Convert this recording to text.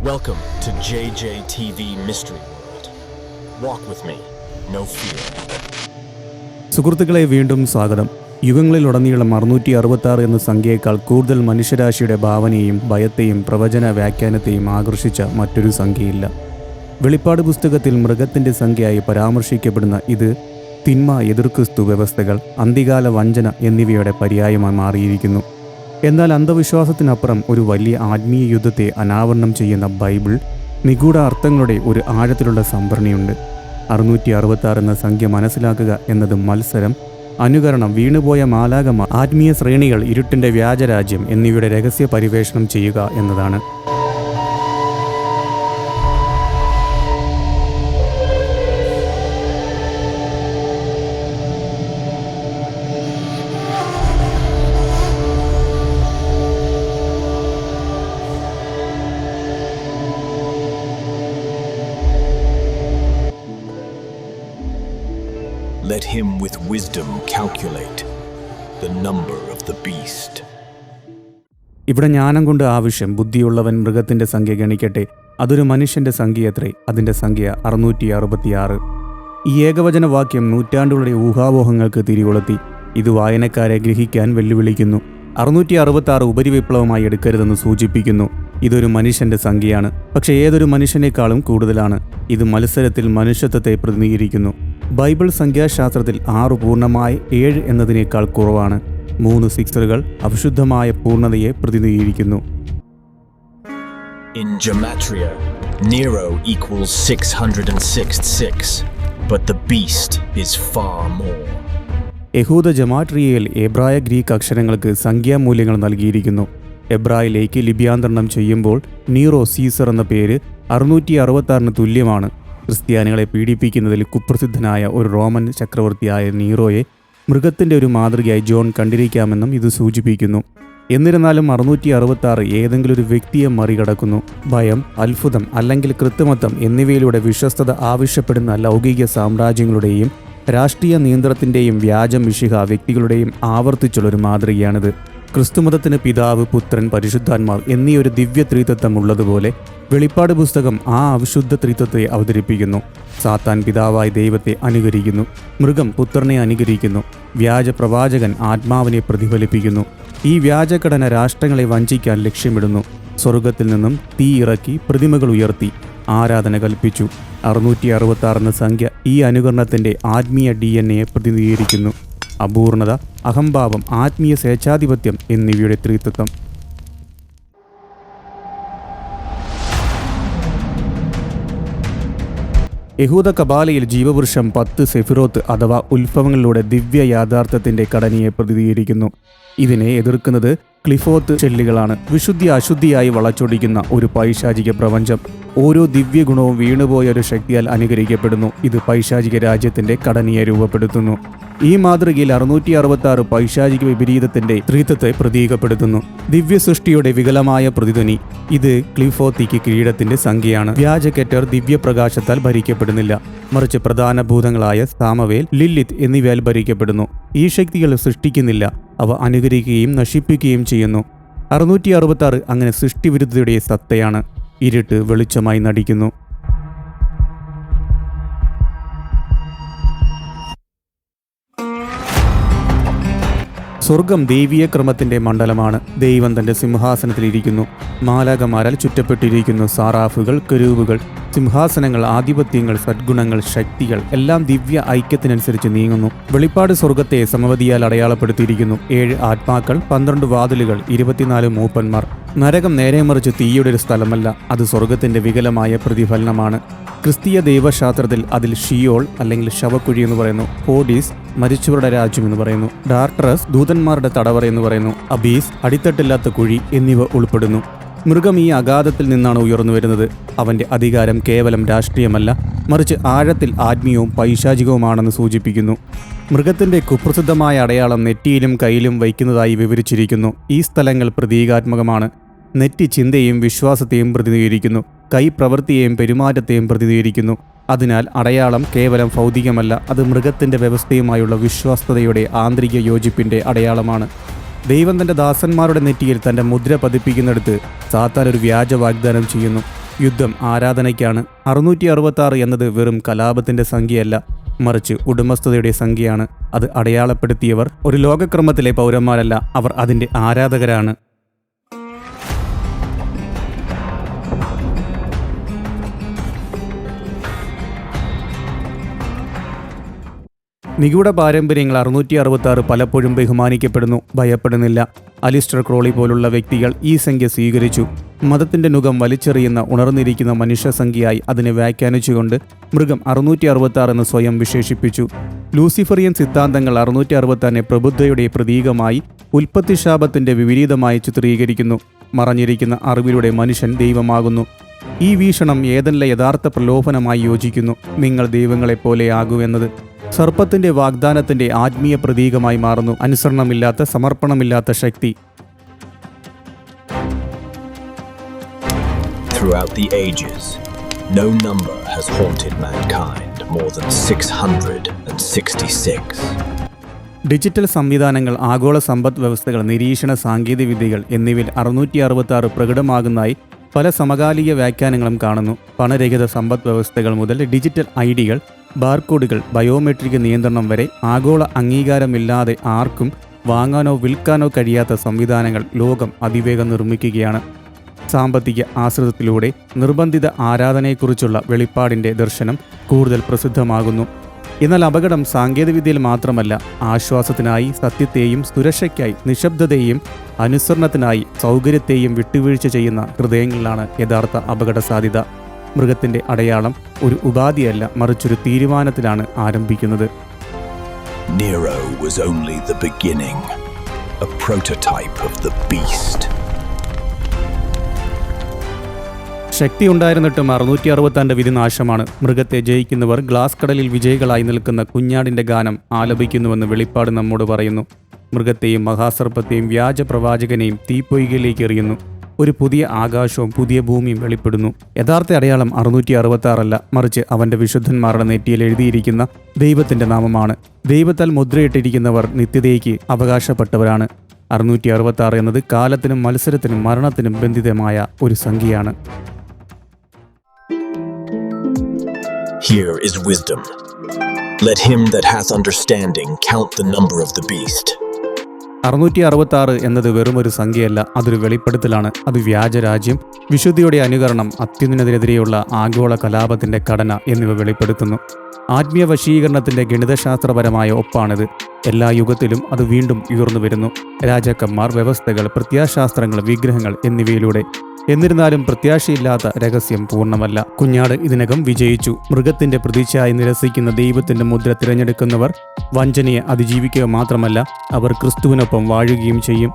Welcome to JJTV Mystery World. Walk with me, no fear. സുഹൃത്തുക്കളെ വീണ്ടും സ്വാഗതം യുഗങ്ങളിലുടനീളം അറുന്നൂറ്റി അറുപത്തി എന്ന സംഖ്യയേക്കാൾ കൂടുതൽ മനുഷ്യരാശിയുടെ ഭാവനയും ഭയത്തെയും പ്രവചന വ്യാഖ്യാനത്തെയും ആകർഷിച്ച മറ്റൊരു സംഖ്യയില്ല വെളിപ്പാട് പുസ്തകത്തിൽ മൃഗത്തിന്റെ സംഖ്യയായി പരാമർശിക്കപ്പെടുന്ന ഇത് തിന്മ എതിർക്രിസ്തു വ്യവസ്ഥകൾ അന്തികാല വഞ്ചന എന്നിവയുടെ പര്യായമായി മാറിയിരിക്കുന്നു എന്നാൽ അന്ധവിശ്വാസത്തിനപ്പുറം ഒരു വലിയ ആത്മീയ യുദ്ധത്തെ അനാവരണം ചെയ്യുന്ന ബൈബിൾ നിഗൂഢ അർത്ഥങ്ങളുടെ ഒരു ആഴത്തിലുള്ള സംഭരണിയുണ്ട്. അറുന്നൂറ്റി അറുപത്തി ആറ് എന്ന സംഖ്യ മനസ്സിലാക്കുക എന്നത് മത്സരം അനുകരണം വീണുപോയ മാലാകമ ആത്മീയ ശ്രേണികൾ ഇരുട്ടിന്റെ വ്യാജരാജ്യം എന്നിവയുടെ രഹസ്യ പരിവേഷണം ചെയ്യുക എന്നതാണ്. Let him with wisdom calculate the number of the beast. ഇവിടെ ജ്ഞാനം കൊണ്ട് ആവശ്യം ബുദ്ധിയുള്ളവൻ മൃഗത്തിന്റെ സംഖ്യ ഗണിക്കട്ടെ. അതൊരു മനുഷ്യന്റെ സംഖ്യയത്രേ അതിന്റെ സംഖ്യ അറുന്നൂറ്റി അറുപത്തിയാറ് ഈ ഏകവചന വാക്യം നൂറ്റാണ്ടുകളുടെ ഊഹാവോഹങ്ങൾക്ക് തിരികൊളുത്തി. ഇത് വായനക്കാരെ ഗ്രഹിക്കാൻ വെല്ലുവിളിക്കുന്നു. അറുന്നൂറ്റി അറുപത്തി ആറ് ഉപരിവിപ്ലവമായി എടുക്കരുതെന്ന് സൂചിപ്പിക്കുന്നു. ഇതൊരു മനുഷ്യന്റെ സംഖ്യയാണ് പക്ഷേ ഏതൊരു മനുഷ്യനേക്കാളും കൂടുതലാണ്. ഇത് മത്സരത്തിൽ മനുഷ്യത്വത്തെ പ്രതിനിധീകരിക്കുന്നു. ബൈബിൾ സംഖ്യാശാസ്ത്രത്തിൽ ആറ് പൂർണമായി ഏഴ് എന്നതിനേക്കാൾ കുറവാണ്. മൂന്ന് സിക്സറുകൾ അവിശുദ്ധമായ പൂർണതയെ പ്രതിനിധീകരിക്കുന്നു. In Gematria, Nero equals 666, but the beast is far more. യഹൂദ ജമാട്രിയയിൽ എബ്രായ ഗ്രീക്ക് അക്ഷരങ്ങൾക്ക് സംഖ്യാമൂല്യങ്ങൾ നൽകിയിരിക്കുന്നു. എബ്രായിലേക്ക് ലിപ്യാന്തരണം ചെയ്യുമ്പോൾ നീറോ സീസർ എന്ന പേര് അറുന്നൂറ്റി അറുപത്താറിന് തുല്യമാണ്. ക്രിസ്ത്യാനികളെ പീഡിപ്പിക്കുന്നതിൽ കുപ്രസിദ്ധനായ ഒരു റോമൻ ചക്രവർത്തിയായ നീറോയെ മൃഗത്തിന്റെ ഒരു മാതൃകയായി ജോൺ കണ്ടിരിക്കാമെന്നും ഇത് സൂചിപ്പിക്കുന്നു. എന്നിരുന്നാലും അറുന്നൂറ്റി അറുപത്തി ഏതെങ്കിലും ഒരു വ്യക്തിയെ മറികടക്കുന്നു. ഭയം അത്ഭുതം അല്ലെങ്കിൽ കൃത്രിമത്വം എന്നിവയിലൂടെ വിശ്വസ്തത ആവശ്യപ്പെടുന്ന ലൗകിക സാമ്രാജ്യങ്ങളുടെയും രാഷ്ട്രീയ നിയന്ത്രണത്തിന്റെയും വ്യാജം വിശിഹ വ്യക്തികളുടെയും ആവർത്തിച്ചുള്ളൊരു മാതൃകയാണിത്. ക്രിസ്തുമതത്തിന് പിതാവ് പുത്രൻ പരിശുദ്ധാത്മാവ് എന്നീ ഒരു ദിവ്യ ത്രിത്വം ഉള്ളതുപോലെ വെളിപ്പാട് പുസ്തകം ആ അവിശുദ്ധ ത്രിത്വത്തെ അവതരിപ്പിക്കുന്നു. സാത്താൻ പിതാവായി ദൈവത്തെ അനുകരിക്കുന്നു. മൃഗം പുത്രനെ അനുകരിക്കുന്നു. വ്യാജ പ്രവാചകൻ ആത്മാവിനെ പ്രതിഫലിപ്പിക്കുന്നു. ഈ വ്യാജഘടന രാഷ്ട്രങ്ങളെ വഞ്ചിക്കാൻ ലക്ഷ്യമിടുന്നു. സ്വർഗത്തിൽ നിന്നും തീ ഇറക്കി പ്രതിമകൾ ഉയർത്തി. ആരാധന കൽപ്പിച്ചു. അറുന്നൂറ്റി അറുപത്തി സംഖ്യ ഈ അനുകരണത്തിന്റെ ആത്മീയ ഡി എൻ എയെ പ്രതിനിധീകരിക്കുന്നു. അപൂർണത അഹംഭാവം ആത്മീയ സ്വേച്ഛാധിപത്യം എന്നിവയുടെ ത്രിത്വം. യഹൂദ കബാലയിൽ ജീവപുരുഷം പത്ത് സെഫിറോത്ത് അഥവാ ഉത്ഭവങ്ങളിലൂടെ ദിവ്യ യാഥാർത്ഥ്യത്തിന്റെ ഘടനയെ പ്രതിനിധീകരിക്കുന്നു. ഇതിനെ എതിർക്കുന്നത് ക്ലിഫോത്ത് ചെല്ലുകളാണ് വിശുദ്ധി അശുദ്ധിയായി വളച്ചൊടിക്കുന്ന ഒരു പൈശാചിക പ്രപഞ്ചം. ഓരോ ദിവ്യഗുണവും വീണുപോയ ഒരു ശക്തിയാൽ അനുകരിക്കപ്പെടുന്നു. ഇത് പൈശാചിക രാജ്യത്തിന്റെ ഘടനയെ രൂപപ്പെടുത്തുന്നു. ഈ മാതൃകയിൽ അറുന്നൂറ്റി അറുപത്തി ആറ് പൈശാചിക വിപരീതത്തിന്റെ ത്രിത്വത്തെ പ്രതീകപ്പെടുത്തുന്നു. ദിവ്യ സൃഷ്ടിയുടെ വികലമായ പ്രതിധ്വനി ഇത് ക്ലിഫോത്തിക്ക് കിരീടത്തിന്റെ സംഖ്യയാണ്. വ്യാജക്കെറ്റർ ദിവ്യപ്രകാശത്താൽ ഭരിക്കപ്പെടുന്നില്ല. മറിച്ച് പ്രധാന ഭൂതങ്ങളായ സാമവേൽ ലില്ലിത് എന്നിവയാൽ ഭരിക്കപ്പെടുന്നു. ഈ ശക്തികൾ സൃഷ്ടിക്കുന്നില്ല. അവ അനുകരിക്കുകയും നശിപ്പിക്കുകയും ചെയ്യുന്നു. അറുന്നൂറ്റി അറുപത്തി ആറ് അങ്ങനെ സൃഷ്ടിവിരുദ്ധതയുടെ സത്തയാണ്. ഇരുട്ട് വെളിച്ചമായി നടിക്കുന്നു. സ്വർഗം ദൈവീയ ക്രമത്തിന്റെ മണ്ഡലമാണ്. ദൈവം തന്റെ സിംഹാസനത്തിലിരിക്കുന്നു. മാലാകമാരാൽ ചുറ്റപ്പെട്ടിരിക്കുന്നു സാറാഫുകൾ കരൂവുകൾ സിംഹാസനങ്ങൾ ആധിപത്യങ്ങൾ സദ്ഗുണങ്ങൾ ശക്തികൾ എല്ലാം ദിവ്യ ഐക്യത്തിനനുസരിച്ച് നീങ്ങുന്നു. വെളിപ്പാട് സ്വർഗത്തെ സമവതിയാൽ അടയാളപ്പെടുത്തിയിരിക്കുന്നു. ഏഴ് ആത്മാക്കൾ പന്ത്രണ്ട് വാതിലുകൾ ഇരുപത്തിനാല് മൂപ്പന്മാർ. നരകം നേരെ മറിച്ച് തീയുടെ ഒരു സ്ഥലമല്ല അത് സ്വർഗത്തിന്റെ വികലമായ പ്രതിഫലനമാണ്. ക്രിസ്തീയ ദൈവശാസ്ത്രത്തിൽ അതിൽ ഷിയോൾ അല്ലെങ്കിൽ ശവക്കുഴി എന്ന് പറയുന്നു ഹോഡീസ് മരിച്ചവരുടെ രാജ്യം എന്ന് പറയുന്നു ഡാർട്ടറസ് ദൂതന്മാരുടെ തടവറ എന്ന് പറയുന്നു അബീസ് അടിത്തട്ടില്ലാത്ത കുഴി എന്നിവ ഉൾപ്പെടുന്നു. മൃഗം ഈ അഗാധത്തിൽ നിന്നാണ് ഉയർന്നു വരുന്നത്. അവന്റെ അധികാരം കേവലം രാഷ്ട്രീയമല്ല മറിച്ച് ആഴത്തിൽ ആത്മീയവും പൈശാചികവുമാണെന്ന് സൂചിപ്പിക്കുന്നു. മൃഗത്തിന്റെ കുപ്രസിദ്ധമായ അടയാളം നെറ്റിയിലും കയ്യിലും വയ്ക്കുന്നതായി വിവരിച്ചിരിക്കുന്നു. ഈ സ്ഥലങ്ങൾ പ്രതീകാത്മകമാണ്. നെറ്റി ചിന്തയും വിശ്വാസത്തെയും പ്രതിനിധീകരിക്കുന്നു. കൈ പ്രവൃത്തിയെയും പെരുമാറ്റത്തെയും പ്രതിനിധീകരിക്കുന്നു. അതിനാൽ അടയാളം കേവലം ഭൗതികമല്ല അത് മൃഗത്തിന്റെ വ്യവസ്ഥയുമായുള്ള വിശ്വാസ്തതയുടെ ആന്തരിക യോജിപ്പിന്റെ അടയാളമാണ്. ദൈവം തന്റെ ദാസന്മാരുടെ നെറ്റിയിൽ തന്റെ മുദ്ര പതിപ്പിക്കുന്നിടത്ത് സാത്താൻ ഒരു വ്യാജ വാഗ്ദാനം ചെയ്യുന്നു. യുദ്ധം ആരാധനയ്ക്കാണ്. അറുന്നൂറ്റി അറുപത്താറ് എന്നത് വെറും കലാപത്തിന്റെ സംഖ്യയല്ല മറിച്ച് ഉടമസ്ഥതയുടെ സംഖ്യയാണ്. അത് അടയാളപ്പെടുത്തിയവർ ഒരു ലോകക്രമത്തിലെ പൗരന്മാരല്ല അവർ അതിന്റെ ആരാധകരാണ്. നിഗൂഢ പാരമ്പര്യങ്ങൾ അറുന്നൂറ്റി അറുപത്തി പലപ്പോഴും ബഹുമാനിക്കപ്പെടുന്നു. ഭയപ്പെടുന്നില്ല. അലിസ്റ്റർ ക്രോളി പോലുള്ള വ്യക്തികൾ ഈ സംഖ്യ സ്വീകരിച്ചു. മതത്തിന്റെ നുകം വലിച്ചെറിയുന്ന ഉണർന്നിരിക്കുന്ന മനുഷ്യസംഖ്യയായി അതിനെ വ്യാഖ്യാനിച്ചുകൊണ്ട് മൃഗം അറുന്നൂറ്റി അറുപത്തി എന്ന് സ്വയം വിശേഷിപ്പിച്ചു. ലൂസിഫറിയൻ സിദ്ധാന്തങ്ങൾ അറുന്നൂറ്റി അറുപത്താറിനെ പ്രബുദ്ധയുടെ പ്രതീകമായി ഉൽപ്പത്തിശാപത്തിന്റെ വിപരീതമായി ചിത്രീകരിക്കുന്നു. മറഞ്ഞിരിക്കുന്ന അറിവിലൂടെ മനുഷ്യൻ ദൈവമാകുന്നു. ഈ വീക്ഷണം ഏതെല്ലാം യഥാർത്ഥ പ്രലോഭനമായി യോജിക്കുന്നു. നിങ്ങൾ ദൈവങ്ങളെപ്പോലെയാകൂ എന്നത് സർപ്പത്തിന്റെ വാഗ്ദാനത്തിന്റെ ആത്മീയ പ്രതീകമായി മാറുന്നു. അനുസരണമില്ലാത്ത സമർപ്പണമില്ലാത്ത ശക്തി. Throughout the ages, no number has haunted mankind more than 666. Digital സംവിധാനങ്ങൾ ആഗോള സമ്പദ് വ്യവസ്ഥകൾ നിരീക്ഷണ സാങ്കേതികവിദ്യകൾ എന്നിവയിൽ അറുന്നൂറ്റി അറുപത്തി ആറ് പ്രകടമാകുന്നതായി പല സമകാലിക വ്യാഖ്യാനങ്ങളും കാണുന്നു. പണരഹിത സമ്പദ് വ്യവസ്ഥകൾ മുതൽ ഡിജിറ്റൽ ഐഡികൾ ഡികൾ ബാർകോഡുകൾ ബയോമെട്രിക് നിയന്ത്രണം വരെ ആഗോള അംഗീകാരമില്ലാതെ ആർക്കും വാങ്ങാനോ വിൽക്കാനോ കഴിയാത്ത സംവിധാനങ്ങൾ ലോകം അതിവേഗം നിർമ്മിക്കുകയാണ്. സാമ്പത്തിക ആശ്രിതത്തിലൂടെ നിർബന്ധിത ആരാധനയെക്കുറിച്ചുള്ള വെളിപ്പാടിന്റെ ദർശനം കൂടുതൽ പ്രസിദ്ധമാകുന്നു. എന്നാൽ അപകടം സാങ്കേതികവിദ്യയിൽ മാത്രമല്ല ആശ്വാസത്തിനായി സത്യത്തെയും സുരക്ഷയ്ക്കായി നിശബ്ദതയെയും അനുസരണത്തിനായി സൗകര്യത്തെയും വിട്ടുവീഴ്ച ചെയ്യുന്ന ഹൃദയങ്ങളിലാണ് യഥാർത്ഥ അപകട സാധ്യത മൃഗത്തിന്റെ അടയാളം ഒരു ഉപാധിയല്ല മറിച്ചൊരു തീരുമാനത്തിലാണ് ആരംഭിക്കുന്നത്. Nero was only the beginning, a prototype of the beast. ശക്തി ഉണ്ടായിരുന്നിട്ടും അറുന്നൂറ്റി അറുപത്താന്റെ വിധി നാശമാണ്. മൃഗത്തെ ജയിക്കുന്നവർ ഗ്ലാസ് കടലിൽ വിജയികളായി നിൽക്കുന്ന കുഞ്ഞാടിന്റെ ഗാനം ആലപിക്കുന്നുവെന്ന് വെളിപ്പാട് നമ്മോട് പറയുന്നു. മൃഗത്തെയും മഹാസർപ്പത്തെയും വ്യാജ പ്രവാചകനെയും തീപ്പൊയ്കയിലേക്ക് എറിയുന്നു. ഒരു പുതിയ ആകാശവും പുതിയ ഭൂമിയും വെളിപ്പെടുന്നു. യഥാർത്ഥ അടയാളം അറുന്നൂറ്റി അറുപത്തി ആറല്ല മറിച്ച് അവന്റെ വിശുദ്ധന്മാരുടെ നെറ്റിയിൽ എഴുതിയിരിക്കുന്ന ദൈവത്തിന്റെ നാമമാണ്. ദൈവത്താൽ മുദ്രയിട്ടിരിക്കുന്നവർ നിത്യതയ്ക്ക് അവകാശപ്പെട്ടവരാണ്. അറുന്നൂറ്റി അറുപത്തി ആറ് എന്നത് കാലത്തിനും മത്സരത്തിനും മരണത്തിനും ബന്ധിതമായ ഒരു സംഖ്യയാണ്. Here is wisdom. Let him that hath understanding count the number of the beast. അറുന്നൂറ്റി അറുപത്തി ആറ് എന്നത് വെറും ഒരു സംഖ്യയല്ല അതൊരു വെളിപ്പെടുത്തലാണ്. അത് വ്യാജരാജ്യം വിശുദ്ധിയുടെ അനുകരണം അത്യുന്നതിനെതിരെയുള്ള ആഗോള കലാപത്തിന്റെ ഘടന എന്നിവ വെളിപ്പെടുത്തുന്നു. ആത്മീയ വശീകരണത്തിന്റെ ഗണിതശാസ്ത്രപരമായ ഒപ്പാണിത്. എല്ലാ യുഗത്തിലും അത് വീണ്ടും ഉയർന്നു വരുന്നു. രാജാക്കന്മാർ വ്യവസ്ഥകൾ പ്രത്യാശാസ്ത്രങ്ങൾ വിഗ്രഹങ്ങൾ എന്നിവയിലൂടെ എന്നിരുന്നാലും പ്രത്യാശയില്ലാത്ത രഹസ്യം പൂർണമല്ല. കുഞ്ഞാട് ഇതിനകം വിജയിച്ചു. മൃഗത്തിന്റെ പ്രതീക്ഷയായി നിരസിക്കുന്ന ദൈവത്തിന്റെ മുദ്ര തിരഞ്ഞെടുക്കുന്നവർ വഞ്ചനയെ അതിജീവിക്കുക മാത്രമല്ല അവർ ക്രിസ്തുവിനൊപ്പം വാഴുകയും ചെയ്യും.